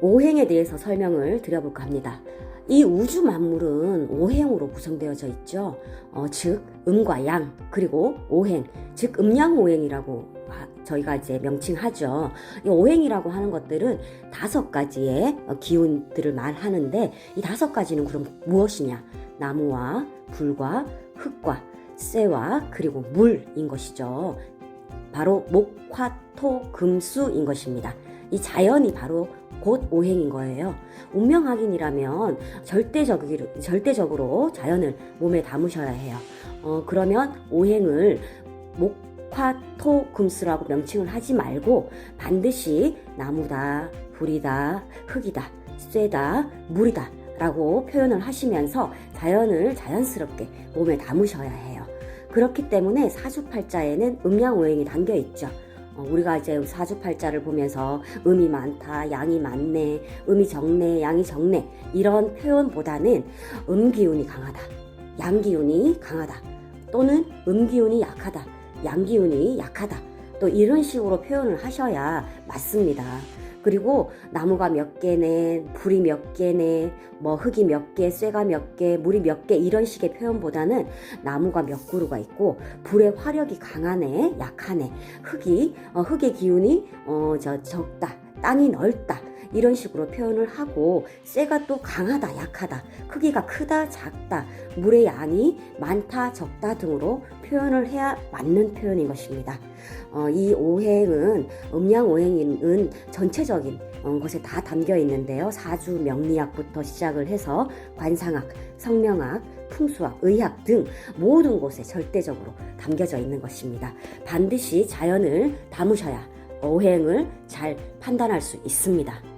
오행에 대해서 설명을 드려볼까 합니다. 이 우주 만물은 오행으로 구성되어져 있죠. 어, 즉 음과 양 그리고 오행, 즉 음양오행이라고 하- 저희가 이제 명칭하죠. 이 오행이라고 하는 것들은 다섯 가지의 어, 기운들을 말하는데 이 다섯 가지는 그럼 무엇이냐? 나무와 불과 흙과 쇠와 그리고 물인 것이죠. 바로 목, 화, 토, 금, 수인 것입니다. 이 자연이 바로 곧 오행인 거예요. 운명 확인이라면 절대적으로, 절대적으로 자연을 몸에 담으셔야 해요. 어, 그러면 오행을 목, 화, 토, 금수라고 명칭을 하지 말고 반드시 나무다, 불이다, 흙이다, 쇠다, 물이다 라고 표현을 하시면서 자연을 자연스럽게 몸에 담으셔야 해요. 그렇기 때문에 사주팔자에는 음양오행이 담겨 있죠. 어, 우리가 이제 사주팔자를 보면서 음이 많다, 양이 많네, 음이 적네, 양이 적네 이런 표현보다는 음 기운이 강하다, 양 기운이 강하다, 또는 음 기운이 약하다, 양 기운이 약하다. 또 이런 식으로 표현을 하셔야 맞습니다. 그리고 나무가 몇 개네, 불이 몇 개네, 뭐 흙이 몇 개, 쇠가 몇 개, 물이 몇 개 이런 식의 표현보다는 나무가 몇 그루가 있고 불의 화력이 강하네, 약하네, 흙이 어, 흙의 기운이 어, 저 적다, 땅이 넓다. 이런 식으로 표현을 하고 쇠가 또 강하다, 약하다, 크기가 크다, 작다, 물의 양이 많다, 적다 등으로 표현을 해야 맞는 표현인 것입니다. 어, 이 오행은 음양 오행은 전체적인 어, 것에 다 담겨 있는데요. 사주 명리학부터 시작을 해서 관상학, 성명학, 풍수학, 의학 등 모든 곳에 절대적으로 담겨져 있는 것입니다. 반드시 자연을 담으셔야 오행을 잘 판단할 수 있습니다.